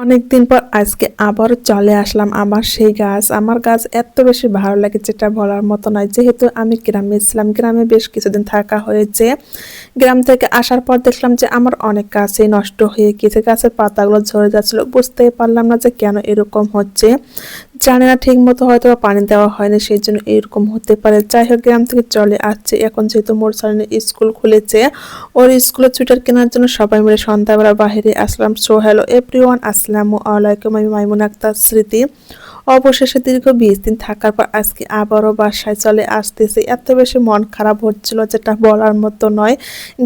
অনেকদিন পর আজকে আবার চলে আসলাম আমার সেই গাছ। আমার গাছ এত বেশি ভালো লাগে যেটা বলার মতো নয়। যেহেতু আমি গ্রামে ছিলাম, গ্রামে বেশ কিছুদিন থাকা হয়েছে। গ্রাম থেকে আসার পর দেখলাম যে আমার অনেক গাছই নষ্ট হয়ে গেছে গাছের পাতাগুলো ঝরে যাচ্ছিল। বুঝতেই পারলাম না যে কেন এরকম হচ্ছে। জানি না ঠিক মতো হয়তো পানি দেওয়া হয়নি সেই জন্য এরকম হতে পারে। যাই হোক, গ্রাম থেকে চলে আসছে। এখন যেহেতু মোর সামনে স্কুল খুলেছে, ওর স্কুলের ছুটার কেনার জন্য সবাই মিলে সন্ধ্যাবেলা বাহিরে আসলাম। সোহেলো হ্যালো এভরিওয়ান আসসালামু আলাইকুম, আমি মাইমুন আক্তার, স্মৃতি। অবশেষে দীর্ঘ বিশ দিন থাকার পর আজকে আবারও বাসায় চলে আসতেছে। এত বেশি মন খারাপ হচ্ছিল যেটা বলার মতো নয়।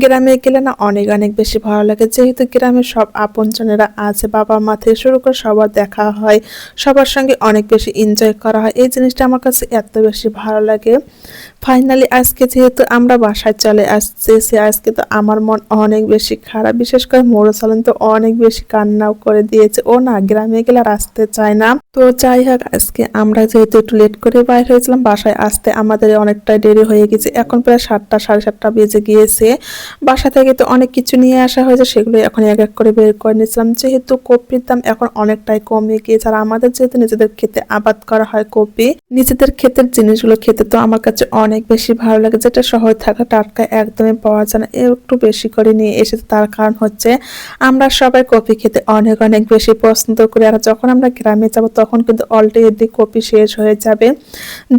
গ্রামে গেলে না অনেক অনেক বেশি ভালো লাগে। যেহেতু গ্রামে সব আপনজনেরা আছে, বাবা মা থেকে শুরু করে সবার দেখা হয়, সবার সঙ্গে অনেক বেশি এনজয় করা হয়। এই জিনিসটা আমার কাছে এত বেশি ভালো লাগে। ফাইনালি আজকে যেহেতু আমরা বাসায় চলে আসতেছি, আজকে তো আমার মন অনেক বেশি খারাপ। বিশেষ করে মোড়ো চালান তো অনেক বেশি কান্নাও করে দিয়েছে। ও না গ্রামে গেলে আর আসতে চায় না। তো যাই হোক, আজকে আমরা যেহেতু একটু লেট করে বাইর হয়েছিলাম, বাসায় আসতে আমাদের অনেকটাই দেরি হয়ে গেছে। এখন প্রায় সাতটা, সাড়ে সাতটা বেজে গিয়েছে। বাসা থেকে তো অনেক কিছু নিয়ে আসা হয়েছে, সেগুলো এখন এক এক করে বের করে নিয়েছিলাম। যেহেতু কপির দাম এখন অনেকটাই কমে গিয়েছে, আর আমাদের যেহেতু নিজেদের খেতে আবাদ করা হয় কপি, নিজেদের ক্ষেতের জিনিসগুলো খেতে তো আমার কাছে অনেক বেশি ভালো লাগে। যেটা শহরে থাকা টাটকা একদমই পাওয়া যায় না, একটু বেশি করে নিয়ে এসেছে। তার কারণ হচ্ছে, আমরা সবাই কপি খেতে অনেক অনেক বেশি পছন্দ করি। আর যখন আমরা গ্রামে যাব, তখন কিন্তু অলরেডি কপি শেষ হয়ে যাবে।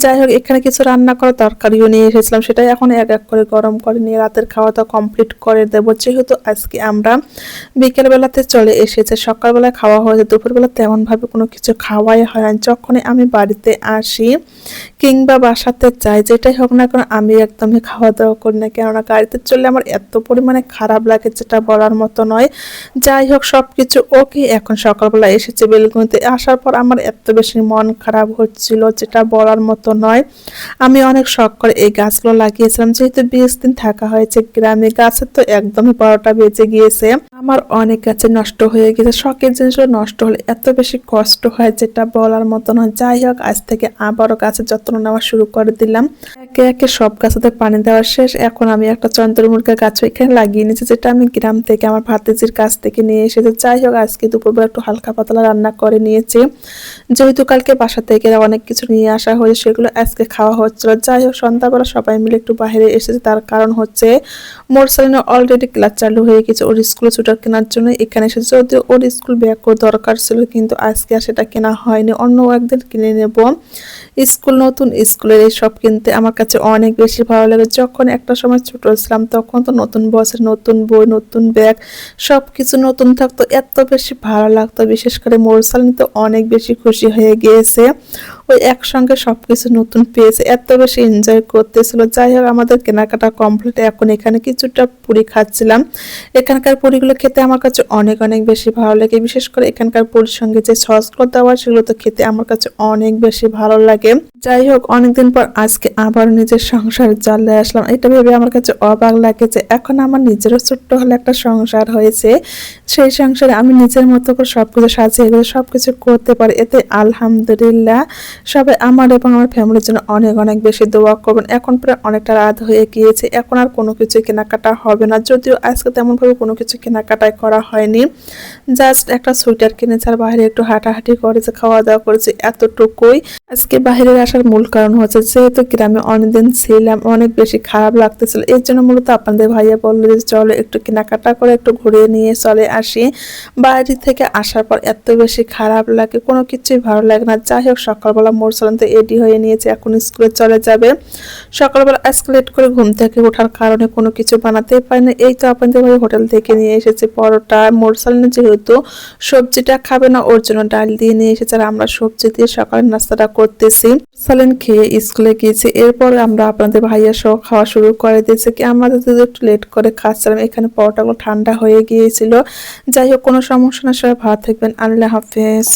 যাই হোক, এখানে কিছু রান্না করা তরকারিও নিয়ে এসেছিলাম, সেটাই এখন এক এক করে গরম করে নিয়ে রাতের খাওয়া দাওয়া কমপ্লিট করে দেবো। যেহেতু আজকে আমরা বিকেলবেলাতে চলে এসেছে সকালবেলা খাওয়া হয়েছে দুপুরবেলা তেমনভাবে কোনো কিছু খাওয়াই হয় না। যখনই আমি বাড়িতে আসি কিংবা বাসাতে যাই, যেটাই হোক না কেন আমি একদমই খাওয়া দাওয়া করি না। কেননা গাড়িতে চললে আমার এত পরিমাণে খারাপ লাগে যেটা বলার মতো নয়। যাই হোক সব কিছু ওকে। এখন সকালবেলা এসেছে বেলগুনিতে। আসার পর আমার এত বেশি মন খারাপ হচ্ছিল যেটা বলার মতো নয়। আমি অনেক শখ করে এই গাছগুলো লাগিয়েছিলাম। যেহেতু বিশ দিন থাকা হয়েছে গ্রামে গাছের তো একদমই বারোটা বেজে গিয়েছে। আমার অনেক গাছে নষ্ট হয়ে গেছে শখের জিনিসগুলো নষ্ট হলে এত বেশি কষ্ট হয় যেটা বলার মতো নয়। যাই হোক, আজ থেকে আবারও গাছের যত্ন নেওয়া শুরু করে দিলাম। একে একে সব গাছেতে পানি দেওয়া শেষ। এখন আমি একটা চন্দ্রমুর্গা গাছ এখানে লাগিয়ে নিয়েছি, যেটা আমি গ্রাম থেকে আমার ভাতিজির কাছ থেকে নিয়ে এসেছি। যাই হোক, আজকে দুপুরবেলা একটু হালকা পাতলা রান্না করে নিয়েছি। যেহেতু কালকে বাসা থেকে অনেক কিছু নিয়ে আসা হয়েছে, সেগুলো আজকে খাওয়া হচ্ছিল। যাই হোক, সন্ধ্যাবেলা সবাই মিলে একটু বাইরে এসেছে। তার কারণ হচ্ছে মোরসালিনের অলরেডি ক্লাস চালু হয়ে গেছে। ওর স্কুলে ছুটার কেনার জন্য এখানে এসেছে। যদিও ওর স্কুল ব্যাগ দরকার ছিল, কিন্তু আজকে আর সেটা কেনা হয়নি। অন্য একদিন কিনে নেব। স্কুল নতুন স্কুলের এইসব কিনতে আমার কাছে অনেক বেশি ভালো লাগে। যখন একটা সময় ছোট ছিলাম, তখন তো নতুন বছর, নতুন বই, নতুন ব্যাগ সব কিছু নতুন থাকতো। এত বেশি ভালো লাগতো, বিশেষ করে মোরসালিন তো অনেক বেশি খুশি হয়ে গিয়েছে। ওই একসঙ্গে সব কিছু নতুন পেয়েছে, এত বেশি এনজয় করতেছিল। যাই হোক, আমাদের কেনাকাটা কমপ্লিট এখন এখানে কিছুটা পুরি খাচ্ছিলাম। এখানকার পুরিগুলো খেতে আমার কাছে অনেক অনেক বেশি ভালো লাগে। বিশেষ করে এখানকার পুরির সঙ্গে যে সসগুলো দেওয়া সেগুলো তো খেতে আমার কাছে অনেক বেশি ভালো লাগে। যাই হোক, অনেকদিন পর আজকে আবার নিজের সংসার চালে আসলাম। এটা ভেবে আমার কাছে অবাক লাগে যে এখন আমার নিজেরও ছোট্ট হলে একটা সংসার হয়েছে। সেই সংসারে আমি নিজের মতো করে সবকিছু সাজিয়ে গেলে সবকিছু করতে পারি। এতে আলহামদুলিল্লাহ। সবাই আমার এবং আমার ফ্যামিলির জন্য অনেক অনেক বেশি দোয়া করবেন। এখন প্রায় অনেকটা রাত হয়ে গিয়েছে। এখন আর কোনো কিছু কেনাকাটা হবে না। যদিও আজকে তেমনভাবে কোনো কিছু কেনাকাটাই করা হয়নি। জাস্ট একটা সোয়েটার কিনেছে আর বাইরে একটু হাঁটাহাঁটি করেছে খাওয়া দাওয়া করেছে এতটুকুই। আজকে বাইরে আসার মূল কারণ হচ্ছে যেহেতু গ্রামে অনেকদিন ছিলাম, অনেক বেশি খারাপ লাগতেছিল। এর জন্য মূলত আপনাদের ভাইয়া বলল যে, চলো একটু কেনাকাটা করে একটু ঘুরিয়ে নিয়ে চলে আসি। বাইরে থেকে আসার পর এত বেশি খারাপ লাগে, কোনো কিছুই ভালো লাগে না। যাই হোক, সকালবেলা মোরসালান তো এডি হয়ে নিয়েছে, এখন স্কুলে চলে যাবে। সকালবেলা আজকে লেট করে ঘুম থেকে ওঠার কারণে কোনো কিছু বানাতেই পারি না এই তো আপনাদের ভাই হোটেল থেকে নিয়ে এসেছে পরোটা। মোরসালানে যেহেতু সবজিটা খাবে না, ওর জন্য ডাল দিয়ে নিয়ে এসেছে আর আমরা সবজি দিয়ে সকালের নাস্তাটা করতেছি। সালেন খেয়ে স্কুলে গিয়েছি, এরপর আমরা আপনাদের ভাইয়া সহ খাওয়া শুরু করে দিয়েছি। কি আমাদের যদি একটু লেট করে খাচ্ছিলাম, এখানে পরোটাগুলো ঠান্ডা হয়ে গিয়েছিল। যাই হোক, কোনো সমস্যা না, সবাই ভালো থাকবেন। আল্লাহ হাফেজ।